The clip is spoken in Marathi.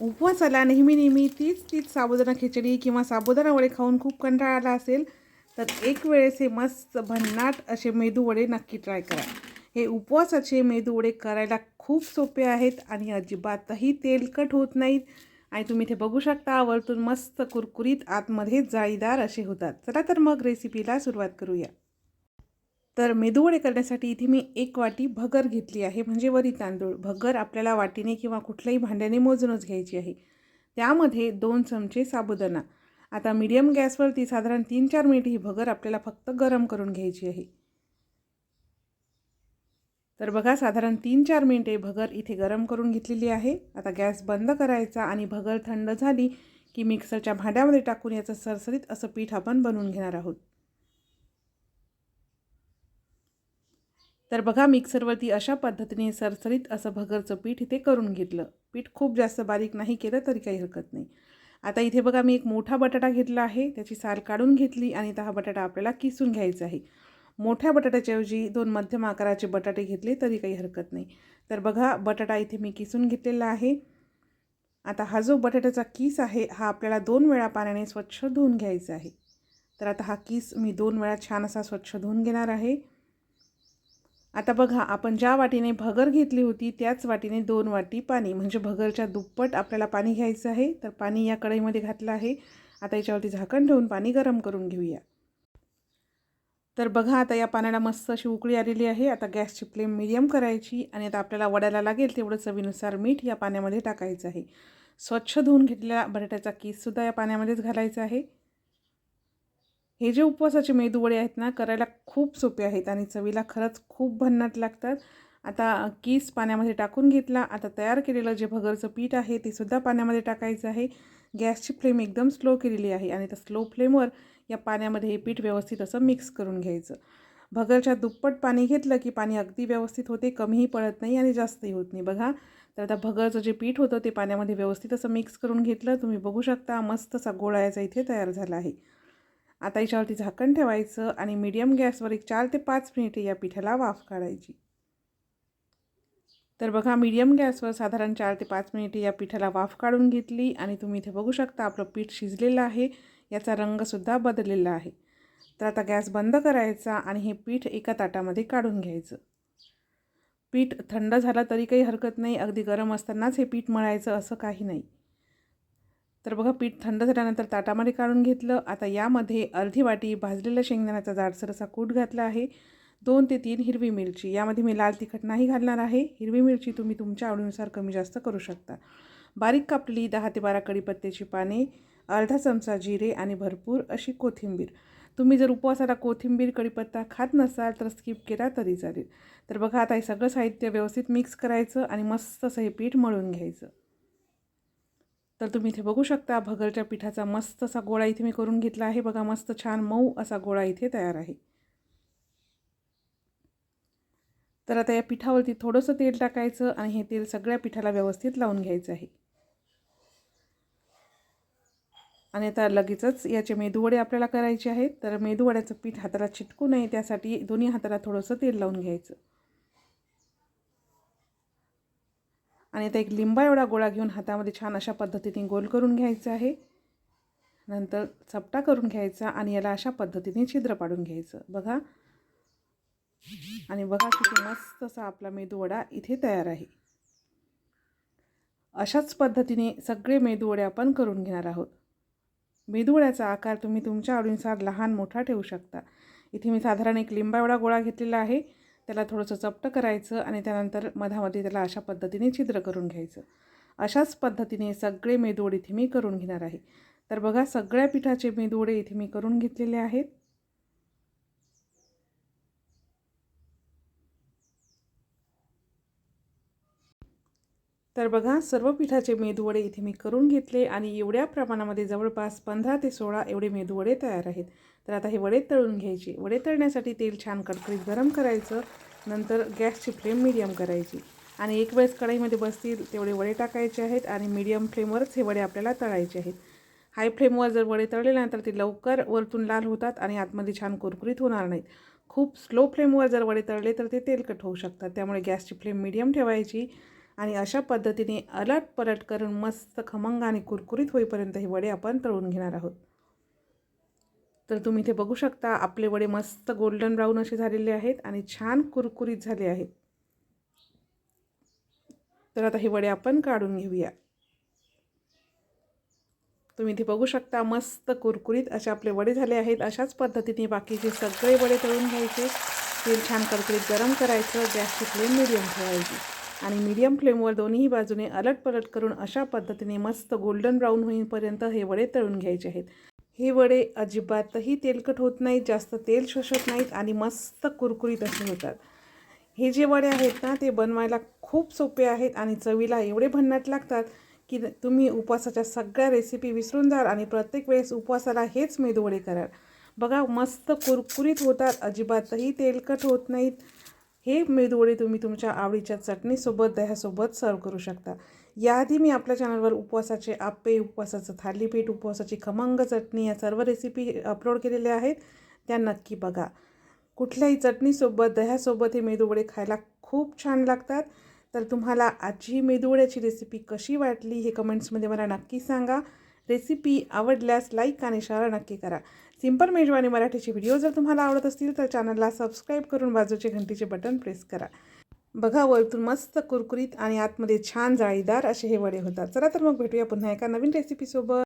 उपवासाला नेहमी नेहमी तीच तीच साबुदाणा खिचडी किंवा साबुदाणा वडे खाऊन खूप कंटाळा आला असेल तर एक वेळेस हे मस्त भन्नाट असे मेदू वडे नक्की ट्राय करा. हे उपवासाचे मेदू वडे करायला खूप सोपे आहेत आणि अजिबातही तेलकट होत नाहीत आणि तुम्ही इथे बघू शकता वरतून मस्त कुरकुरीत आतमध्ये जाळीदार असे होतात. चला तर मग रेसिपीला सुरुवात करूया. तर मेदूवडे करण्यासाठी इथे मी एक वाटी भगर घेतली आहे म्हणजे वरी तांदूळ. भगर आपल्याला वाटीने किंवा कुठल्याही भांड्याने मोजूनच घ्यायची आहे. त्यामध्ये दोन चमचे साबुदाणा. आता मीडियम गॅसवरती साधारण तीन चार मिनिट ही भगर आपल्याला फक्त गरम करून घ्यायची आहे. तर बघा साधारण तीन चार मिनिटे भगर इथे गरम करून घेतलेली आहे. आता गॅस बंद करायचा आणि भगर थंड झाली की मिक्सरच्या भांड्यामध्ये टाकून याचं सरसरीत असं पीठ आपण बनवून घेणार आहोत. तर बघा मिक्सरवरती अशा पद्धतीने सरसरीत असं भगरचं पीठ इथे करून घेतलं. पीठ खूप जास्त बारीक नाही केलं तरी काही हरकत नाही. आता इथे बघा मी एक मोठा बटाटा घेतला आहे. त्याची साल काढून घेतली आणि हा बटाटा आपल्याला किसून घ्यायचा आहे. मोठ्या बटाट्याच्याऐवजी दोन मध्यम आकाराचे बटाटे घेतले तरी काही हरकत नाही. तर बघा बटाटा इथे मी किसून घेतलेला आहे. आता हा जो बटाट्याचा किस आहे हा आपल्याला दोन वेळा पाण्याने स्वच्छ धुवून घ्यायचा आहे. तर आता हा किस मी दोन वेळा छान असा स्वच्छ धुवून घेणार आहे. आता बघा आपण ज्या वाटीने भगर घेतली होती त्याच वाटीने दोन वाटी पाणी म्हणजे भगरच्या दुप्पट आपल्याला पाणी घ्यायचं आहे तर पाणी या कढईमध्ये घातलं आहे. आता याच्यावरती झाकण ठेवून पाणी गरम करून घेऊया. तर बघा आता या पाण्याला मस्त अशी उकळी आलेली आहे. आता गॅसची फ्लेम मिडियम करायची आणि आता आपल्याला वड्याला लागेल तेवढं चवीनुसार मीठ या पाण्यामध्ये टाकायचं आहे. स्वच्छ धुवून घेतलेला बटाट्याचा कीससुद्धा या पाण्यामध्येच घालायचा आहे. हे जे उपवासाचे मेदूवडे आहेत ना करायला खूप सोपे आहेत आणि चवीला खरंच खूप भन्नाट लागतात. आता कीस पाण्यामध्ये टाकून घेतला आता तयार केलेलं जे भगरचं पीठ आहे ते सुद्धा पाण्यामध्ये टाकायचं आहे. गॅसची फ्लेम एकदम स्लो केलेली आहे आणि त्या स्लो फ्लेमवर या पाण्यामध्ये हे पीठ व्यवस्थित असं मिक्स करून घ्यायचं. भगरच्या दुप्पट पाणी घेतलं की पाणी अगदी व्यवस्थित होते कमीही पडत नाही आणि जास्तही होत नाही. बघा तर आता भगरचं जे पीठ होतं ते पाण्यामध्ये व्यवस्थित असं मिक्स करून घेतलं. तुम्ही बघू शकता मस्त असा गोळा याचा इथे तयार झाला आहे. आता याच्यावरती झाकण ठेवायचं आणि मीडियम गॅसवर एक चार ते पाच मिनिटे या पिठाला वाफ काढायची. तर बघा मीडियम गॅसवर साधारण चार ते पाच मिनिटे या पिठाला वाफ काढून घेतली आणि तुम्ही इथे बघू शकता आपलं पीठ शिजलेलं आहे याचा रंगसुद्धा बदललेला आहे. तर आता गॅस बंद करायचा आणि हे पीठ एका ताटामध्ये काढून घ्यायचं. पीठ थंड झालं तरी काही हरकत नाही अगदी गरम असतानाच हे पीठ मळायचं असं काही नाही. तर बघा पीठ थंड झाल्यानंतर ताटामध्ये काढून घेतलं. आता यामध्ये अर्धी वाटी भाजलेल्या शेंगदाण्याचा जाडसर असा कूट घातला आहे. दोन ते तीन हिरवी मिरची. यामध्ये मी लाल तिखट नाही घालणार आहे. हिरवी मिरची तुम्ही तुमच्या आवडीनुसार कमी जास्त करू शकता. बारीक कापलेली दहा ते बारा कढीपत्त्याची पाने अर्धा चमचा जिरे आणि भरपूर अशी कोथिंबीर. तुम्ही जर उपवासाला कोथिंबीर कढीपत्ता खात नसाल तर स्किप केला तरी चालेल. तर बघा आता हे सगळं साहित्य व्यवस्थित मिक्स करायचं आणि मस्त असं हे पीठ मळून घ्यायचं. तर तुम्ही इथे बघू शकता भगरच्या पिठाचा मस्त असा गोळा इथे मी करून घेतला आहे. बघा मस्त छान मऊ असा गोळा इथे तयार आहे. तर आता या पिठावरती थोडंसं तेल टाकायचं आणि हे तेल सगळ्या पिठाला व्यवस्थित लावून घ्यायचं आहे. आणि आता लगेचच याचे मेदूवडे आपल्याला करायचे आहेत. तर मेदूवड्याचं पीठ हाताला चिटकू नये त्यासाठी दोन्ही हाताला थोडंसं तेल लावून घ्यायचं. आणि आता एक लिंबा एवढा गोळा घेऊन हातामध्ये छान अशा पद्धतीने गोल करून घ्यायचं आहे. नंतर चपटा करून घ्यायचा आणि याला अशा पद्धतीने छिद्र पाडून घ्यायचं. बघा. आणि बघा किती मस्त असा आपला मेदूवडा इथे तयार आहे. अशाच पद्धतीने सगळे मेदूवडे आपण करून घेणार आहोत. मेदूवड्याचा आकार तुम्ही तुमच्या आवडीनुसार लहान मोठा ठेवू शकता. इथे मी साधारण एक लिंबा एवढा गोळा घेतलेला आहे. त्याला थोडंसं चपटं करायचं आणि त्यानंतर मधामध्ये त्याला अशा पद्धतीने छिद्र करून घ्यायचं. अशाच पद्धतीने सगळे मेदूवडे इथे मी करून घेणार आहे. तर बघा सगळ्या पिठाचे मेदूवडे इथे मी करून घेतलेले आहेत. तर बघा सर्व पिठाचे मेदवडे इथे मी करून घेतले आणि एवढ्या प्रमाणामध्ये जवळपास पंधरा ते सोळा एवढे मेदवडे तयार आहेत. तर आता हे वडे तळून घ्यायची. वडे तळण्यासाठी तेल छान कडकडीत गरम करायचं. नंतर गॅसची फ्लेम मिडियम करायची. आणि एक वेळेस कढईमध्ये बसतील तेवढे वडे टाकायचे आहेत आणि मिडियम फ्लेमवरच हे वडे आपल्याला तळायचे आहेत. हाय फ्लेमवर जर वडे तळले ना तर ते लवकर वरतून लाल होतात आणि आतमध्ये छान कुरकुरीत होणार नाहीत. खूप स्लो फ्लेमवर जर वडे तळले तर ते तेलकट होऊ शकतात. त्यामुळे गॅसची फ्लेम मिडियम ठेवायची आणि अशा पद्धतीने अलट पलट करून मस्त खमंग आणि कुरकुरीत होईपर्यंत हे वडे आपण तळून घेणार आहोत. तर तुम्ही इथे बघू शकता आपले वडे मस्त गोल्डन ब्राऊन असे झालेले आहेत आणि छान कुरकुरीत झाले आहेत. तर आता हे वडे आपण काढून घेऊया. तुम्ही इथे बघू शकता मस्त कुरकुरीत असे आपले वडे झाले आहेत. अशाच पद्धतीने बाकीचे सगळे वडे तळून घ्यायचे तेल छान कडकडीत गरम करायचं गॅसची फ्लेम मिडियम ठेवायची. आणि मीडियम फ्लेमवर दोन्ही बाजूने अलट पलट करून अशा पद्धतीने मस्त गोल्डन ब्राऊन होईपर्यंत हे वडे तळून घ्यायचे आहेत. हे वडे अजिबातही तेलकट होत नाहीत जास्त तेल शोषत नाहीत आणि मस्त कुरकुरीत असे होतात. हे जे वडे आहेत ना ते बनवायला खूप सोपे आहेत आणि चवीला एवढे भन्नाट लागतात की तुम्ही उपवासाच्या सगळ्या रेसिपी विसरून जाल आणि प्रत्येक वेळेस उपवासाला हेच मेदुवडे कराल. बघा मस्त कुरकुरीत होतात अजिबातही तेलकट होत नाहीत. हे मेदवडे तुम्ही तुमच्या आवडीच्या चटणीसोबत दह्यासोबत सर्व करू शकता. याआधी मी आपल्या चॅनलवर उपवासाचे आप्पे उपवासाचं थालीपीठ उपवासाची खमंग चटणी या सर्व रेसिपी अपलोड केलेल्या आहेत. त्या नक्की बघा. कुठल्याही चटणीसोबत दह्यासोबत हे मेदूवडे खायला खूप छान लागतात. तर तुम्हाला आजची मेदूवड्याची रेसिपी कशी वाटली हे कमेंट्समध्ये मला नक्की सांगा. रेसिपी आवडल्यास लाईक आणि शेअर नक्की करा. सिंपल मेजवानी मराठीचे व्हिडिओ जर तुम्हाला आवडत असतील तर चॅनलला सबस्क्राईब करून बाजूचे घंटीचे बटन प्रेस करा. बघा वरतून मस्त कुरकुरीत आणि आतमध्ये छान जाळीदार असे हे वडे होतात. चला तर मग भेटूया पुन्हा एका नवीन रेसिपीसोबत